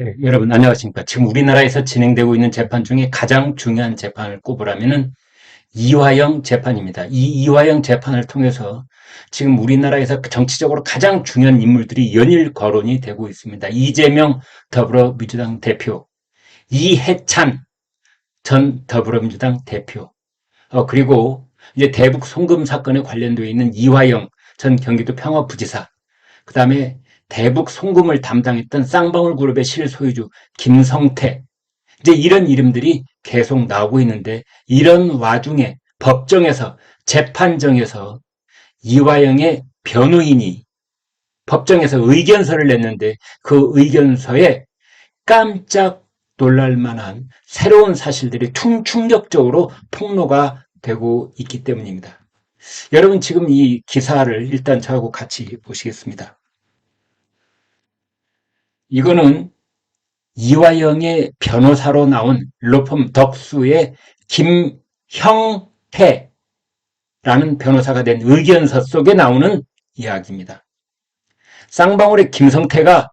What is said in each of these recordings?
예, 여러분 안녕하십니까. 지금 우리나라에서 진행되고 있는 재판 중에 가장 중요한 재판을 꼽으라면은 이화영 재판입니다. 이 이화영 재판을 통해서 지금 우리나라에서 정치적으로 가장 중요한 인물들이 연일 거론이 되고 있습니다. 이재명 더불어민주당 대표, 이해찬 전 더불어민주당 대표, 어, 그리고 이제 대북 송금 사건에 관련되어 있는 이화영 전 경기도 평화부지사, 그 다음에 대북 송금을 담당했던 쌍방울 그룹의 실소유주 김성태 이제 이런 이름들이 계속 나오고 있는데 이런 와중에 법정에서 재판정에서 이화영의 변호인이 법정에서 의견서를 냈는데 그 의견서에 깜짝 놀랄 만한 새로운 사실들이 충격적으로 폭로가 되고 있기 때문입니다. 여러분 지금 이 기사를 일단 저하고 같이 보시겠습니다. 이거는 이화영의 변호사로 나온 로펌 덕수의 김형태라는 변호사가 낸 의견서 속에 나오는 이야기입니다. 쌍방울의 김성태가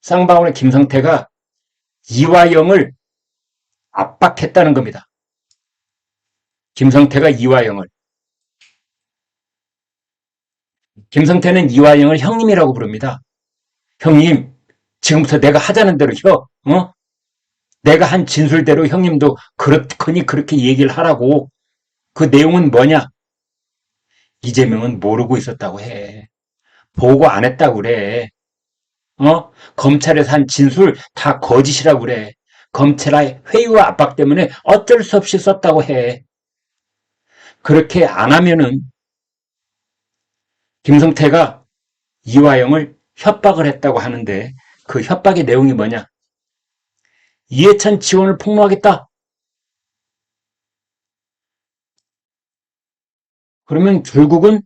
쌍방울의 김성태가 이화영을 압박했다는 겁니다. 김성태가 이화영을 김성태는 이화영을 형님이라고 부릅니다. 형님, 지금부터 내가 하자는 대로 혀, 어? 내가 한 진술대로 형님도 그렇거니 그렇게 얘기를 하라고. 그 내용은 뭐냐? 이재명은 모르고 있었다고 해. 보고 안 했다고 그래. 어? 검찰에서 한 진술 다 거짓이라고 그래. 검찰의 회유와 압박 때문에 어쩔 수 없이 썼다고 해. 그렇게 안 하면은 김성태가 이화영을 협박을 했다고 하는데 그 협박의 내용이 뭐냐? 이해찬 지원을 폭로하겠다. 그러면 결국은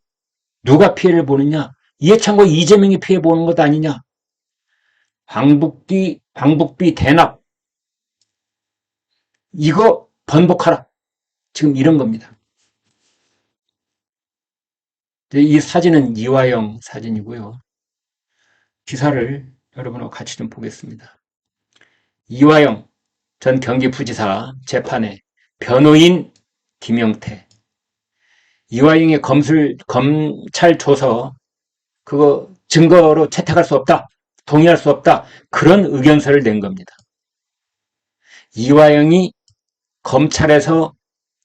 누가 피해를 보느냐? 이해찬과 이재명이 피해 보는 것 아니냐? 방북비, 방북비 대납. 이거 번복하라. 지금 이런 겁니다. 이 사진은 이화영 사진이고요. 기사를 여러분하고 같이 좀 보겠습니다. 이화영 전 경기부지사 재판에 변호인 김영태 이화영의 검술, 검찰 조서 그거 증거로 채택할 수 없다. 동의할 수 없다. 그런 의견서를 낸 겁니다. 이화영이 검찰에서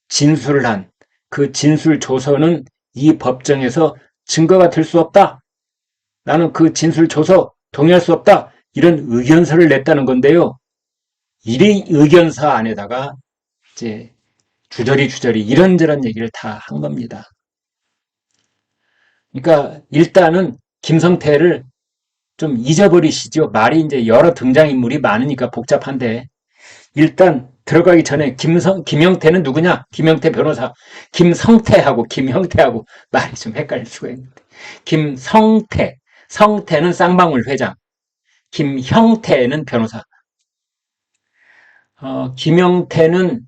진술을 한 그 진술 조서는 이 법정에서 증거가 될 수 없다. 나는 그 진술 줘서 동의할 수 없다. 이런 의견서를 냈다는 건데요. 이 의견서 안에다가 이제 주저리 주저리 이런저런 얘기를 다 한 겁니다. 그러니까 일단은 김성태를 좀 잊어버리시죠. 말이 이제 여러 등장인물이 많으니까 복잡한데 일단 들어가기 전에 김성 김영태는 누구냐? 김영태 변호사. 김성태하고 김형태하고 말이 좀 헷갈릴 수가 있는데 김성태 성태는 쌍방울 회장, 김형태는 변호사, 어, 김영태는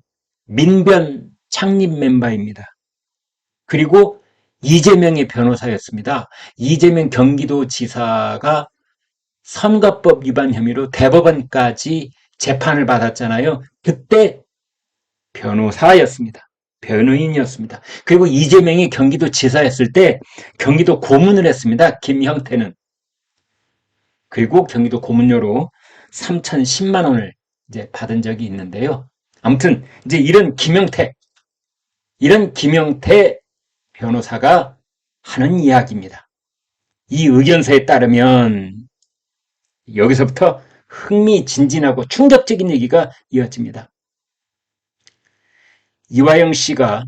민변 창립 멤버입니다. 그리고 이재명의 변호사였습니다. 이재명 경기도지사가 선거법 위반 혐의로 대법원까지 재판을 받았잖아요. 그때 변호사였습니다. 변호인이었습니다. 그리고 이재명이 경기도 지사였을 때 경기도 고문을 했습니다. 김형태는. 그리고 경기도 고문료로 3,010만 원을 이제 받은 적이 있는데요. 아무튼 이제 이런 김영태, 이런 김영태 변호사가 하는 이야기입니다. 이 의견서에 따르면 여기서부터 흥미진진하고 충격적인 얘기가 이어집니다. 이화영 씨가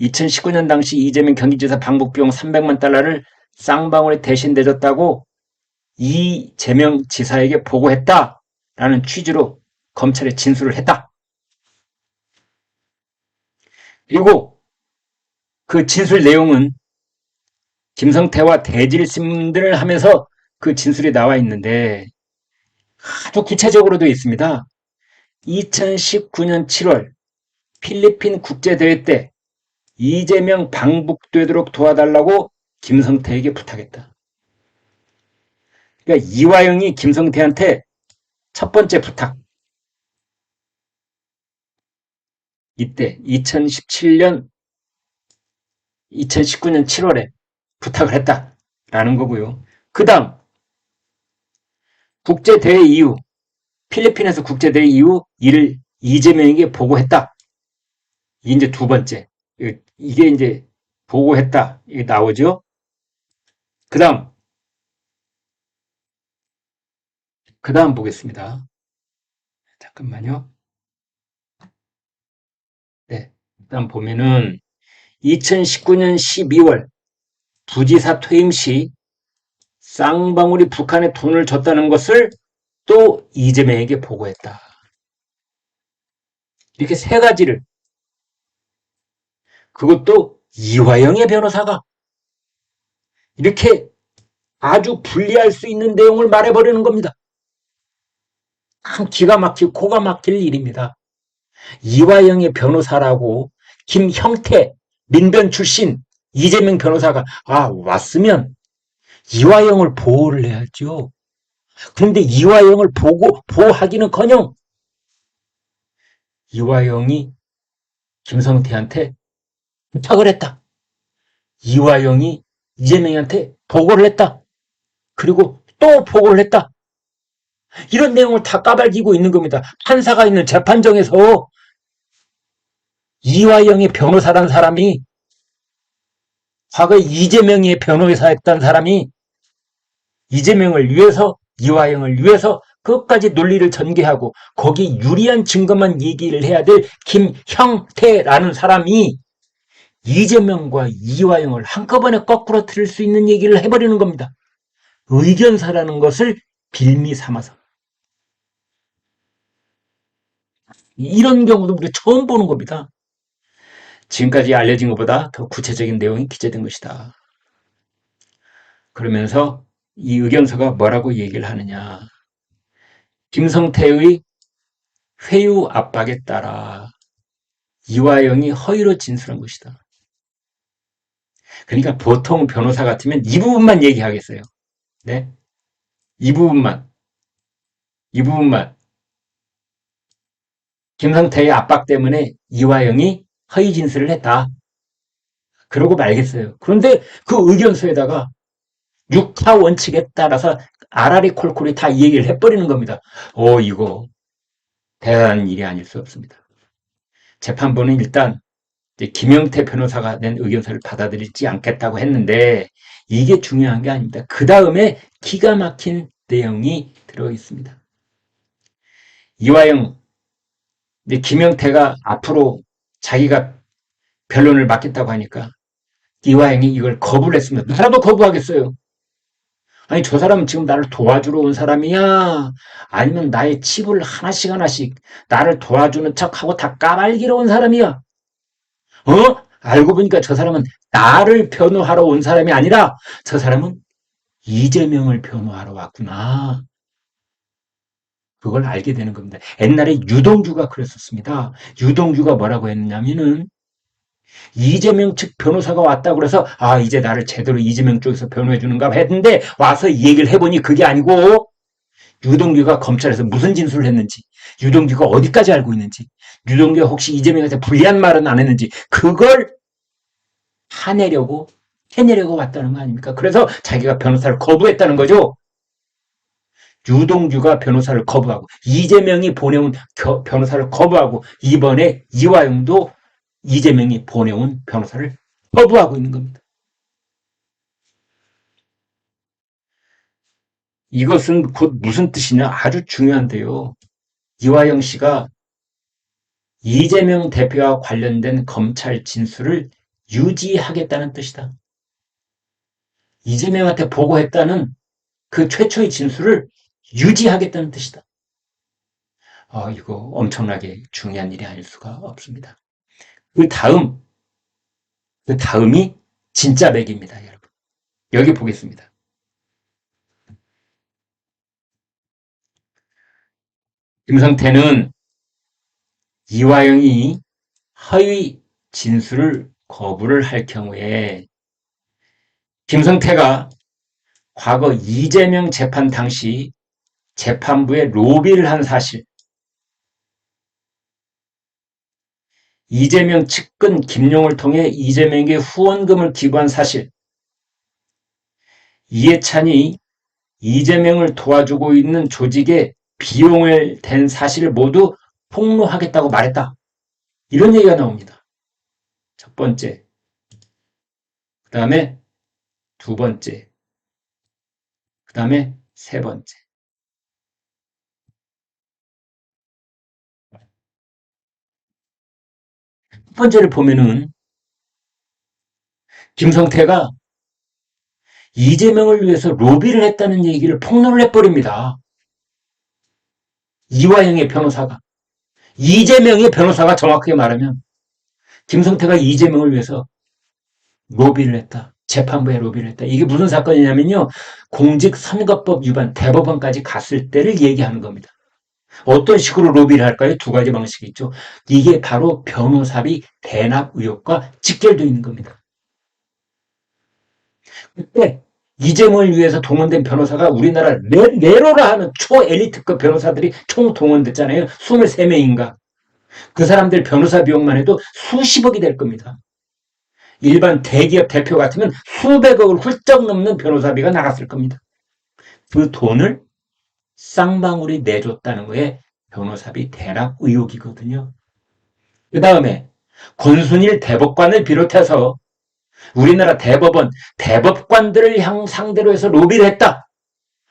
2019년 당시 이재명 경기지사 방북비용 300만 달러를 쌍방울에 대신 내줬다고 이재명 지사에게 보고했다라는 취지로 검찰에 진술을 했다. 그리고 그 진술 내용은 김성태와 대질심들을 하면서 그 진술이 나와 있는데 아주 구체적으로 되어 있습니다. 2019년 7월 필리핀 국제대회 때 이재명 방북되도록 도와달라고 김성태에게 부탁했다. 그러니까 이화영이 김성태한테 첫 번째 부탁. 이때 2017년 2019년 7월에 부탁을 했다라는 거고요. 그 다음 국제대회 이후 필리핀에서 국제대회 이후 이를 이재명에게 보고했다. 이게 이제 두 번째. 이게 이제 보고했다. 이게 나오죠. 그 다음 그 다음 보겠습니다. 잠깐만요. 네. 일단 보면은 2019년 12월 부지사 퇴임 시 쌍방울이 북한에 돈을 줬다는 것을 또 이재명에게 보고했다. 이렇게 세 가지를 그것도 이화영의 변호사가 이렇게 아주 불리할 수 있는 내용을 말해버리는 겁니다. 참 기가 막히고 코가 막힐 일입니다. 이화영의 변호사라고 김형태 민변 출신 이재명 변호사가 아 왔으면 이화영을 보호를 해야죠. 그런데 이화영을 보고 보호하기는커녕 이화영이 김성태한테 부탁을 했다. 이화영이 이재명한테 보고를 했다. 그리고 또 보고를 했다. 이런 내용을 다 까발기고 있는 겁니다. 판사가 있는 재판정에서 이화영의 변호사란 사람이 과거에 이재명의 변호사였던 사람이 이재명을 위해서 이화영을 위해서 끝까지 논리를 전개하고 거기 유리한 증거만 얘기를 해야 될 김형태라는 사람이 이재명과 이화영을 한꺼번에 거꾸로 틀을 수 있는 얘기를 해버리는 겁니다. 의견사라는 것을 빌미 삼아서. 이런 경우도 우리가 처음 보는 겁니다. 지금까지 알려진 것보다 더 구체적인 내용이 기재된 것이다. 그러면서 이 의견서가 뭐라고 얘기를 하느냐. 김성태의 회유 압박에 따라 이화영이 허위로 진술한 것이다. 그러니까 보통 변호사 같으면 이 부분만 얘기하겠어요. 네? 이 부분만. 이 부분만. 김성태의 압박 때문에 이화영이 허위 진술을 했다. 그러고 말겠어요. 그런데 그 의견서에다가 육타 원칙에 따라서 아라리 콜콜이 다 얘기를 해버리는 겁니다. 오, 이거 대단한 일이 아닐 수 없습니다. 재판부는 일단 김영태 변호사가 낸 의견서를 받아들이지 않겠다고 했는데 이게 중요한 게 아닙니다. 그 다음에 기가 막힌 내용이 들어 있습니다. 이화영, 이제 김영태가 앞으로 자기가 변론을 맡겠다고 하니까 이화영이 이걸 거부를 했습니다. 나라도 거부하겠어요. 아니 저 사람은 지금 나를 도와주러 온 사람이야? 아니면 나의 칩을 하나씩 하나씩 나를 도와주는 척하고 다 까발기러 온 사람이야? 어? 알고 보니까 저 사람은 나를 변호하러 온 사람이 아니라 저 사람은 이재명을 변호하러 왔구나. 그걸 알게 되는 겁니다. 옛날에 유동규가 그랬었습니다. 유동규가 뭐라고 했냐면은 이재명 측 변호사가 왔다고 그래서 아 이제 나를 제대로 이재명 쪽에서 변호해 주는가 했는데 와서 이 얘기를 해보니 그게 아니고 유동규가 검찰에서 무슨 진술을 했는지 유동규가 어디까지 알고 있는지 유동규가 혹시 이재명한테 불리한 말은 안 했는지 그걸 파내려고 해내려고 왔다는 거 아닙니까? 그래서 자기가 변호사를 거부했다는 거죠. 유동규가 변호사를 거부하고 이재명이 보내온 변호사를 거부하고 이번에 이화영도 이재명이 보내온 변호사를 거부하고 있는 겁니다. 이것은 곧 무슨 뜻이냐 아주 중요한데요. 이화영 씨가 이재명 대표와 관련된 검찰 진술을 유지하겠다는 뜻이다. 이재명한테 보고했다는 그 최초의 진술을 유지하겠다는 뜻이다. 아, 이거 엄청나게 중요한 일이 아닐 수가 없습니다. 그 다음, 그 다음이 진짜 맥입니다, 여러분. 여기 보겠습니다. 김성태는 이화영이 허위 진술을 거부를 할 경우에 김성태가 과거 이재명 재판 당시 재판부에 로비를 한 사실, 이재명 측근 김용을 통해 이재명에게 후원금을 기부한 사실, 이해찬이 이재명을 도와주고 있는 조직에 비용을 댄 사실을 모두 폭로하겠다고 말했다. 이런 얘기가 나옵니다. 첫 번째. 그 다음에 두 번째. 그 다음에 세 번째. 첫 번째를 보면은 김성태가 이재명을 위해서 로비를 했다는 얘기를 폭로를 해버립니다. 이화영의 변호사가. 이재명의 변호사가 정확하게 말하면 김성태가 이재명을 위해서 로비를 했다. 재판부에 로비를 했다. 이게 무슨 사건이냐면요. 공직선거법 위반 대법원까지 갔을 때를 얘기하는 겁니다. 어떤 식으로 로비를 할까요? 두 가지 방식이 있죠. 이게 바로 변호사비 대납 의혹과 직결되어 있는 겁니다. 그때 이재명을 위해서 동원된 변호사가 우리나라 네, 로라 하는 초엘리트급 변호사들이 총 동원됐잖아요. 23명인가. 그 사람들 변호사 비용만 해도 수십억이 될 겁니다. 일반 대기업 대표 같으면 수백억을 훌쩍 넘는 변호사비가 나갔을 겁니다. 그 돈을 쌍방울이 내줬다는 거에 변호사비 대납 의혹이거든요. 그 다음에 권순일 대법관을 비롯해서 우리나라 대법원, 대법관들을 향 상대로 해서 로비를 했다.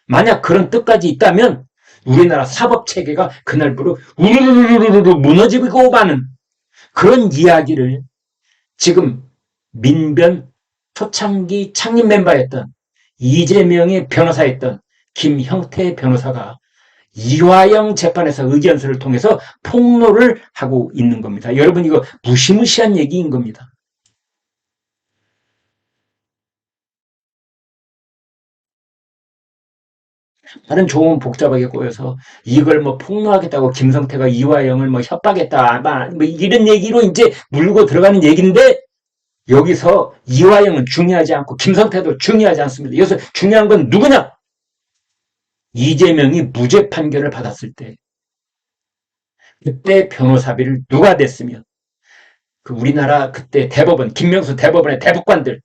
만약 그런 뜻까지 있다면 우리나라 사법 체계가 그날부로 우르르르르르 무너지고 마는 그런 이야기를 지금 민변 초창기 창립 멤버였던 이재명의 변호사였던 김형태 변호사가 이화영 재판에서 의견서를 통해서 폭로를 하고 있는 겁니다. 여러분 이거 무시무시한 얘기인 겁니다. 다른 조언 복잡하게 꼬여서 이걸 뭐 폭로하겠다고 김성태가 이화영을 뭐 협박했다 뭐 이런 얘기로 이제 물고 들어가는 얘기인데 여기서 이화영은 중요하지 않고 김성태도 중요하지 않습니다. 여기서 중요한 건 누구냐? 이재명이 무죄 판결을 받았을 때 그때 변호사비를 누가 냈으면 그 우리나라 그때 대법원 김명수 대법원의 대법관들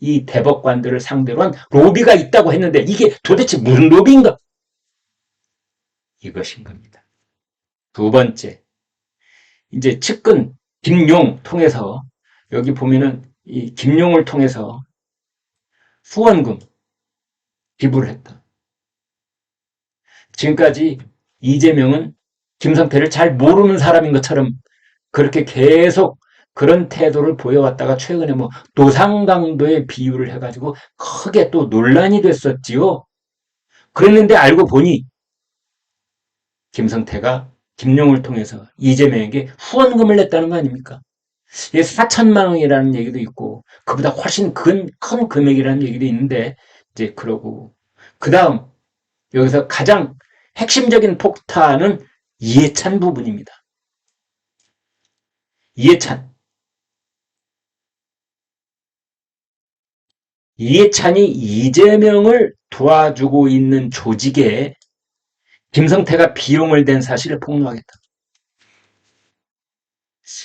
이 대법관들을 상대로 한 로비가 있다고 했는데 이게 도대체 무슨 로비인가? 이것인 겁니다. 두 번째, 이제 측근 김용 통해서 여기 보면은 이 김용을 통해서 후원금 기부를 했다. 지금까지 이재명은 김성태를 잘 모르는 사람인 것처럼 그렇게 계속 그런 태도를 보여왔다가 최근에 뭐 노상강도의 비유를 해가지고 크게 또 논란이 됐었지요. 그랬는데 알고 보니 김성태가 김용을 통해서 이재명에게 후원금을 냈다는 거 아닙니까? 예, 4천만 원이라는 얘기도 있고 그보다 훨씬 큰, 큰 금액이라는 얘기도 있는데 이제 그러고 그 다음 여기서 가장 핵심적인 폭탄은 이해찬 부분입니다. 이해찬 이해찬이 이재명을 도와주고 있는 조직에 김성태가 비용을 댄 사실을 폭로하겠다.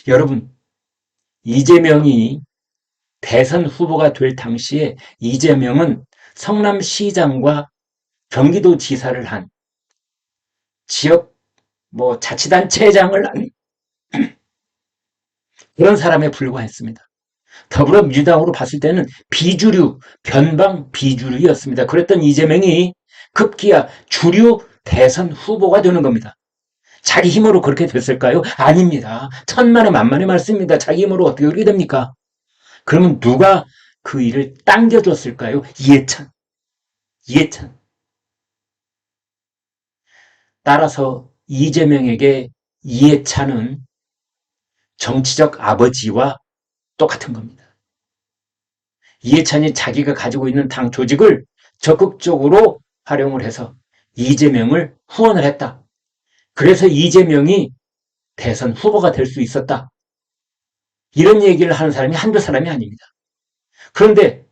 여러분, 이재명이 대선 후보가 될 당시에 이재명은 성남시장과 경기도지사를 한 지역 뭐 자치단체장을 한 그런 사람에 불과했습니다. 더불어민주당으로 봤을 때는 비주류, 변방 비주류였습니다. 그랬던 이재명이 급기야 주류 대선 후보가 되는 겁니다. 자기 힘으로 그렇게 됐을까요? 아닙니다. 천만의 만만의 말씀입니다. 자기 힘으로 어떻게 그렇게 됩니까? 그러면 누가 그 일을 당겨줬을까요? 이해찬. 이해찬. 따라서 이재명에게 이해찬은 정치적 아버지와 똑같은 겁니다. 이해찬이 자기가 가지고 있는 당 조직을 적극적으로 활용을 해서 이재명을 후원을 했다. 그래서 이재명이 대선 후보가 될 수 있었다. 이런 얘기를 하는 사람이 한두 사람이 아닙니다. 그런데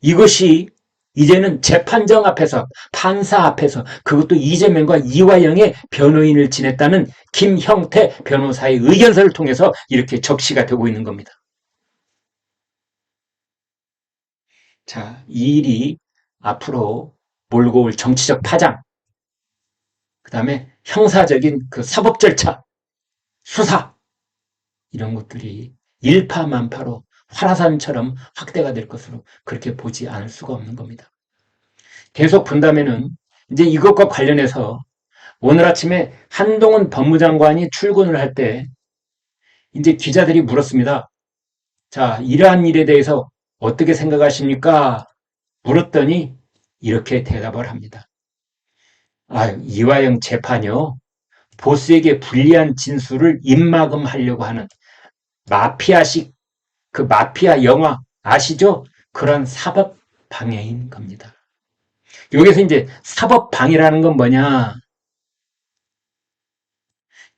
이것이 이제는 재판정 앞에서 판사 앞에서 그것도 이재명과 이화영의 변호인을 지냈다는 김형태 변호사의 의견서를 통해서 이렇게 적시가 되고 있는 겁니다. 자, 이 일이 앞으로 몰고 올 정치적 파장, 그 다음에 형사적인 그 사법 절차, 수사, 이런 것들이 일파만파로 화라산처럼 확대가 될 것으로 그렇게 보지 않을 수가 없는 겁니다. 계속 본다면은 이제 이것과 관련해서 오늘 아침에 한동훈 법무장관이 출근을 할 때 이제 기자들이 물었습니다. 자, 이러한 일에 대해서 어떻게 생각하십니까? 물었더니 이렇게 대답을 합니다. 아, 이화영 재판이요. 보스에게 불리한 진술을 입막음하려고 하는 마피아식 그 마피아 영화 아시죠? 그런 사법 방해인 겁니다. 여기서 이제 사법 방해라는 건 뭐냐?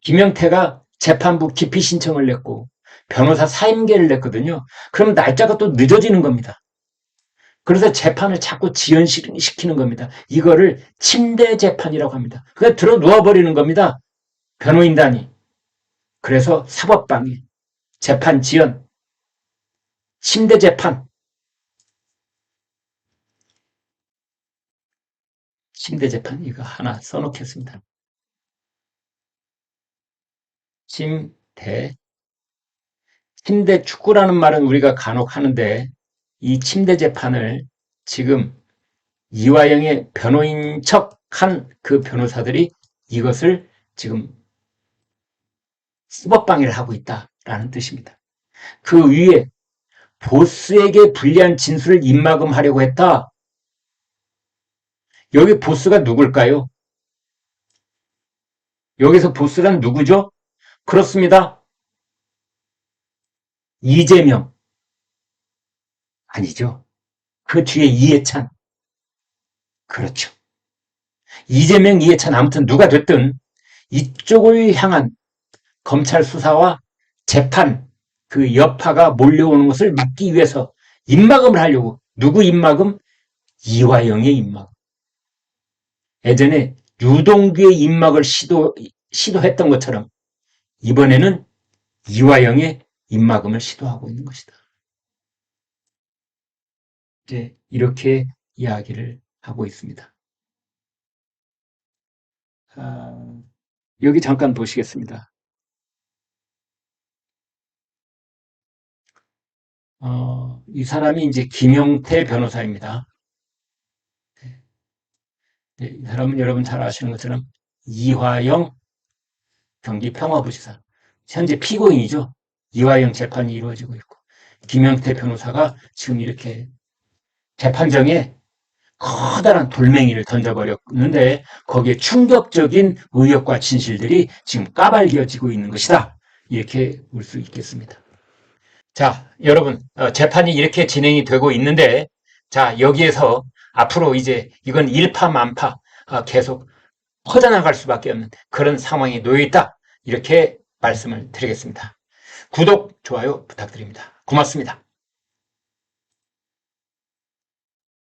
김영태가 재판부 기피 신청을 냈고 변호사 사임계를 냈거든요. 그럼 날짜가 또 늦어지는 겁니다. 그래서 재판을 자꾸 지연시키는 겁니다. 이거를 침대 재판이라고 합니다. 그냥 들어 누워버리는 겁니다. 변호인단이. 그래서 사법방해, 재판 지연, 침대 재판. 침대 재판 이거 하나 써놓겠습니다. 침대. 침대 축구라는 말은 우리가 간혹 하는데 이 침대 재판을 지금 이화영의 변호인 척 한 그 변호사들이 이것을 지금 수법방해를 하고 있다라는 뜻입니다. 그 위에 보스에게 불리한 진술을 입막음하려고 했다. 여기 보스가 누굴까요? 여기서 보스란 누구죠? 그렇습니다. 이재명. 아니죠. 그 뒤에 이해찬. 그렇죠. 이재명, 이해찬 아무튼 누가 됐든 이쪽을 향한 검찰 수사와 재판 그 여파가 몰려오는 것을 막기 위해서 입막음을 하려고 누구 입막음? 이화영의 입막. 예전에 유동규의 입막을 시도 시도했던 것처럼 이번에는 이화영의 입막음을 시도하고 있는 것이다. 이제 이렇게 이야기를 하고 있습니다. 아, 여기 잠깐 보시겠습니다. 어, 이 사람이 이제 김용태 변호사입니다. 네, 이 사람은 여러분 잘 아시는 것처럼 이화영 경기 평화부지사 현재 피고인이죠. 이화영 재판이 이루어지고 있고 김영태 변호사가 지금 이렇게 재판정에 커다란 돌멩이를 던져버렸는데 거기에 충격적인 의혹과 진실들이 지금 까발려지고 있는 것이다. 이렇게 볼 수 있겠습니다. 자, 여러분, 어, 재판이 이렇게 진행이 되고 있는데, 자, 여기에서 앞으로 이제 이건 일파만파 어, 계속 퍼져나갈 수밖에 없는 그런 상황이 놓여 있다. 이렇게 말씀을 드리겠습니다. 구독, 좋아요 부탁드립니다. 고맙습니다.